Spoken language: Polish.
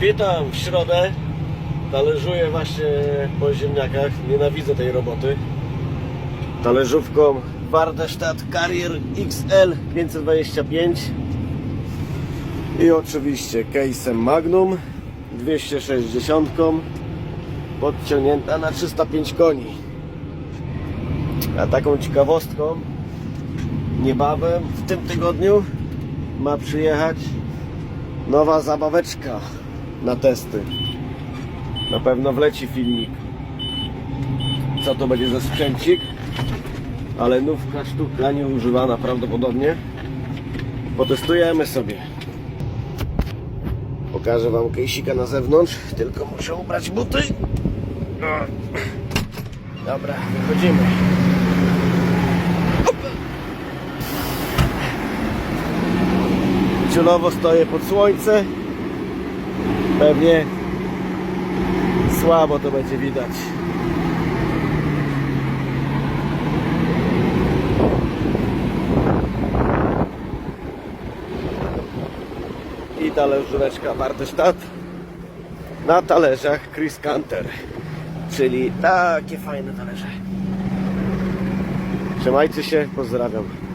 Witam w środę. Talerzuję właśnie po ziemniakach. Nienawidzę tej roboty. Talerzówką Warderstadt Carrier XL 525 i oczywiście case'em Magnum 260 podciągnięta na 305 koni. A taką ciekawostką niebawem w tym tygodniu ma przyjechać nowa zabaweczka na testy. Na pewno wleci filmik. Co to będzie za sprzęcik? Ale nówka sztuka nieużywana prawdopodobnie. Potestujemy sobie. Pokażę Wam kejsika na zewnątrz, tylko muszę ubrać buty. O. Dobra, wychodzimy. Ciulowo stoję pod słońce. Pewnie słabo to będzie widać. I talerzóweczka Wartestadt na talerzach Chris Canter, czyli takie fajne talerze. Trzymajcie się, pozdrawiam.